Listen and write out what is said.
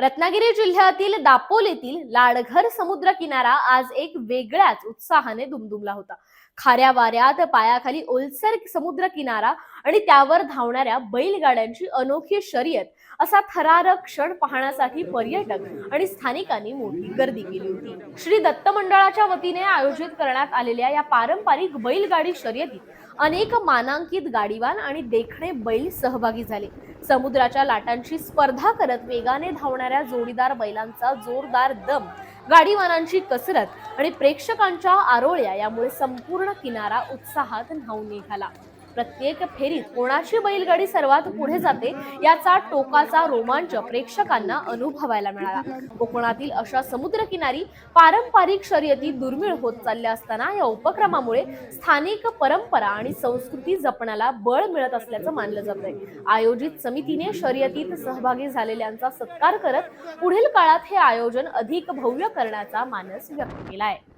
रत्नागिरी जिल्ह्यातील दापोलीतील लाडघर समुद्र किनारा आज एक वेगळ्याच उत्साहाने दुमदुमला होता. खाऱ्या वाऱ्यात पायाखाली ओलसर समुद्र किनारा आणि त्यावर धावणाऱ्या बैलगाड्यांची अनोखी शर्यत असा थरारक क्षण पाहण्यासाठी पर्यटक आणि स्थानिकांनी मोठी गर्दी केली होती. श्री दत्त मंडळाच्या वतीने आयोजित करण्यात आलेल्या या पारंपरिक बैलगाडी शर्यतीत अनेक मानांकित गाडीवान आणि देखणे बैल सहभागी झाले. समुद्राच्या लाटांची स्पर्धा करत वेगाने धावणाऱ्या जोडीदार बैलांचा जोरदार दम गाडीवानांची कसरत आणि प्रेक्षकांच्या आरोळ्या यामुळे संपूर्ण किनारा उत्साहात न्हावून निघाला. प्रत्येक फेरीत कोणाची बैलगाडी सर्वात पुढे जाते याचा टोकाचा रोमांच प्रेक्षकांना अनुभवायला मिळाला. कोकणातील अशा समुद्रकिनारी पारंपरिक शर्यती दुर्मिळ होत चालल्या असताना या उपक्रमामुळे स्थानिक परंपरा आणि संस्कृती जपण्याला बळ मिळत असल्याचं मानलं जात आहे आयोजित समितीने शर्यतीत सहभागी झालेल्यांचा सत्कार करत पुढील काळात हे आयोजन अधिक भव्य करण्याचा मानस व्यक्त केला आहे